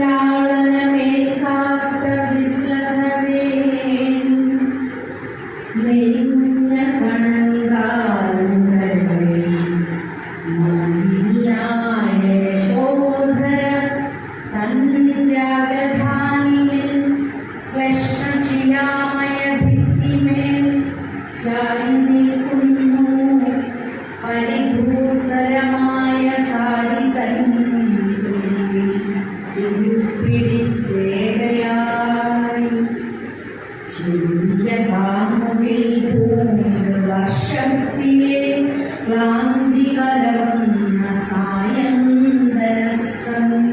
ലാളനമേ കാത്ത വിശ്രമേ മെലിഞ്ഞ പണങ്കാലുകൾ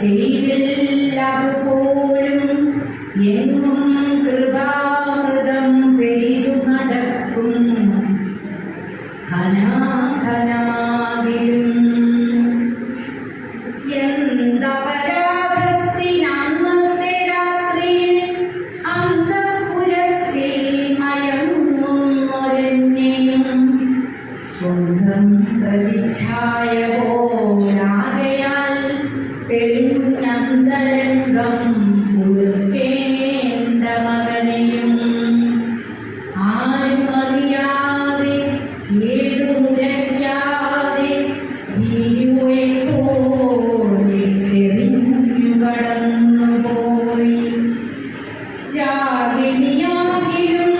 ചെയ്തെല്ലാപ്പോഴും എങ്ങും ആകെ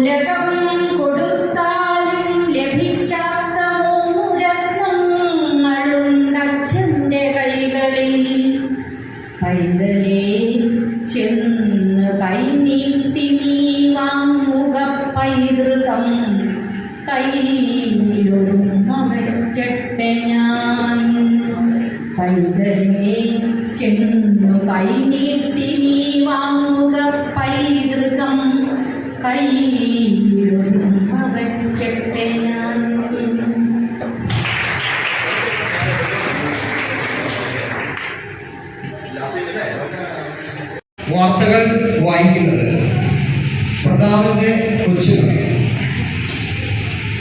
ഉലകം കൊടുത്താലും ലഭിക്കാത്ത മൂരത്നങ്ങളുണ്ടച്ഛന്റെ കൈകളിൽ. പൈതലേ ചെന്ന് കൈനീട്ടി നീ വാങ്ങുക പൈതൃകം. കൈയിലൊരുമവയ്ക്കട്ടെ ഞാൻ. പൈതലേ ചെന്നു കൈ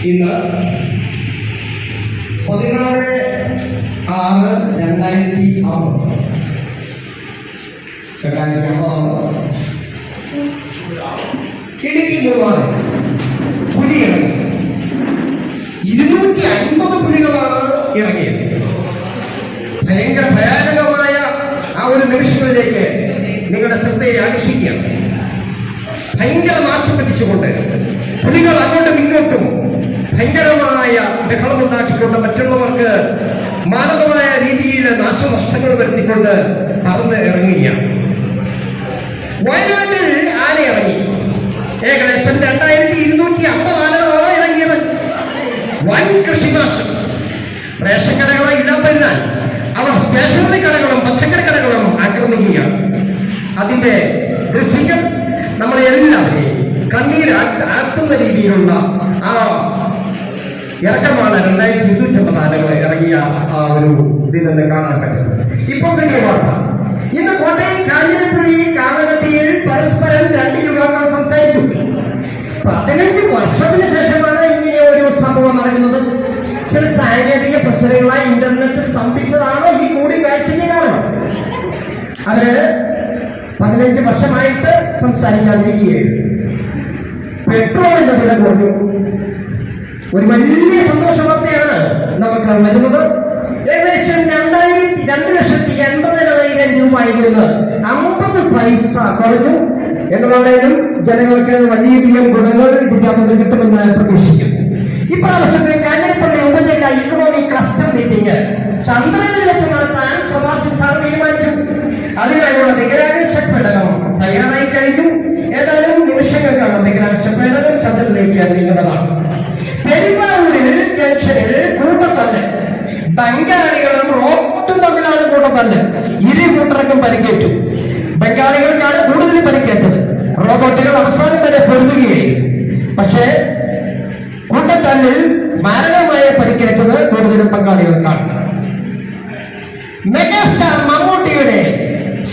ഇന്ന് പതിനാറ് ആറ് രണ്ടായിരത്തി അമ്പത് രണ്ടായിരത്തി അമ്പതാണ് ഇടുക്കി ദുർവാദം പുലികൾ. ഇരുന്നൂറ്റി അൻപത് പുലികളാണ് ഇറങ്ങിയത്. ഭയങ്കര ഭയാനകമായ ആ ഒരു നിമിഷത്തിലേക്ക് നിങ്ങളുടെ ശ്രദ്ധയെ ആകർഷിക്കുകയാണ്. ഭയങ്കര നാശം പറ്റിച്ചുകൊണ്ട് പുലികൾ അങ്ങോട്ടും ഇങ്ങോട്ടും ഭയങ്കരമായ ബഹളമുണ്ടാക്കിക്കൊണ്ട് മറ്റുള്ളവർക്ക് മാനവമായ രീതിയിൽ നാശനഷ്ടങ്ങൾ വരുത്തിക്കൊണ്ട് പറന്ന് ഇറങ്ങുകയാണ്. വയനാട്ടിൽ ആന ഇറങ്ങി. ഏകദേശം രണ്ടായിരത്തി ഇരുന്നൂറ്റി അമ്പത് ആനകളാണ് ഇറങ്ങിയത്. വൻ കൃഷിനാശം റേഷൻ കടകളെ ഇല്ലാത്തതിനാൽ അവർ സ്റ്റേഷനറി കടകളും പച്ചക്കറി കടകളും ആക്രമിക്കുകയാണ്. അതിന്റെ ദൃശ്യങ്ങൾ നമ്മളെ എല്ലാവരെയും കണ്ണീർ ആർത്തുന്ന രീതിയിലുള്ള ആ ഇറക്കമാണ് രണ്ടായിരത്തി ഇരുന്നൂറ്റമ്പത് ആനകൾ ഇറങ്ങിയ ആ ഒരു ഇതിൽ കാണാൻ പറ്റുന്നത്. ഇപ്പോൾ കിട്ടിയ വാർത്ത. ഇന്ന് കോട്ടയം കാഞ്ഞിരപ്പള്ളി കാളകെട്ടിയിൽ പരസ്പരം രണ്ട് യുവാക്കൾ സംസാരിച്ചു. പതിനഞ്ച് വർഷത്തിന് ശേഷമാണ് ഇങ്ങനെ ഒരു സംഭവം നടക്കുന്നത്. ചില സാങ്കേതിക പ്രശ്നങ്ങളായി ഇന്റർനെറ്റ് സ്തംഭിച്ചതാണ് ഈ കൂടിക്കാഴ്ചയ്ക്ക് കാരണം. അവർ പതിനഞ്ച് വർഷമായിട്ട് സംസാരിക്കാതിരിക്കുകയായിരുന്നു. പെട്രോളിന്റെ വില കുറഞ്ഞു. ഒരു വലിയ സന്തോഷ വാർത്തയാണ് നമുക്ക് വരുന്നത് ഏകദേശം രണ്ടായിരത്തി രണ്ട് ലക്ഷത്തി എൺപതിനായിരം രൂപയായിരുന്നു അമ്പത് പൈസ കുറഞ്ഞു. എന്നതാണേലും ജനങ്ങൾക്ക് വലിയധികം ഗുണങ്ങൾ ഇതിനകത്ത് കിട്ടുമെന്ന് പ്രതീക്ഷിക്കും ഇപ്രാവശ്യത്തെ കാഞ്ഞിരപ്പള്ളി ഉപജില്ല ഇക്കണോമിക് ക്ലസ്റ്റർ മീറ്റിംഗ് ചന്ദ്രനിൽ വെച്ച് നടത്താൻ സഭാസി സാർ തീരുമാനിച്ചു. അതിനായുള്ള ബഹിരാകാശ പേടകം തയ്യാറായി കഴിഞ്ഞു. ഏതായാലും നിമിഷങ്ങൾക്കാണ് ബഹിരാകാശ പേടകം ചന്ദ്രനിലേക്ക് നീങ്ങുന്നതാണ്. ബംഗാളികളും റോട്ടും തമ്മിലാണ് കൂട്ടത്തല്ല്. ഇരു കൂട്ടർക്കും പരിക്കേറ്റു. ബംഗാളികൾക്കാണ് കൂടുതൽ പരിക്കേറ്റത്. റോബോട്ടുകൾ അവസാനം വരെ പൊരുതുകയായി. പക്ഷേ കൂട്ടത്തല്ലിൽ മാരകമായ പരിക്കേറ്റത് കൂടുതലും ബംഗാളികൾക്കാണ്. മെഗാസ്റ്റാർ മമ്മൂട്ടിയുടെ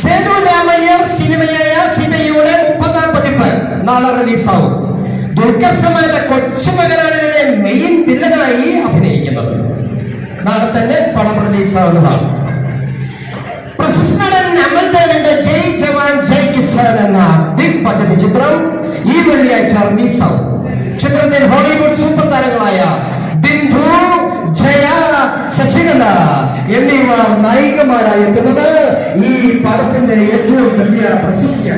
സേതു രാമയ്യർ സിനിമയായ സിനിമയുടെ മുപ്പതാം പതിപ്പ് നാളെ റിലീസാവും. ദുർഗസമായ കൊച്ചുമകനാണ് മെയിൻ വില്ലനായി അഭിനയിക്കുന്നത്. നാളെ തന്നെ പണം റിലീസാവുന്നതാണ്. ആവുന്നതാണ് നടൻ അമൽദേവന്റെ ജയ് ജവാൻ ജയ് കിസാൻ എന്ന ബിഗ് ബജറ്റ് ചിത്രം ഈ വെള്ളിയാഴ്ച റിലീസാവും. ചിത്രത്തിൽ ഹോളിവുഡ് സൂപ്പർ താരങ്ങളായ ബിന്ദു ജയ ശശികല എന്നിവർ നായികമാരായി എത്തുന്നത് ഈ പടത്തിന്റെ ഏറ്റവും വലിയ പ്രശസ്തി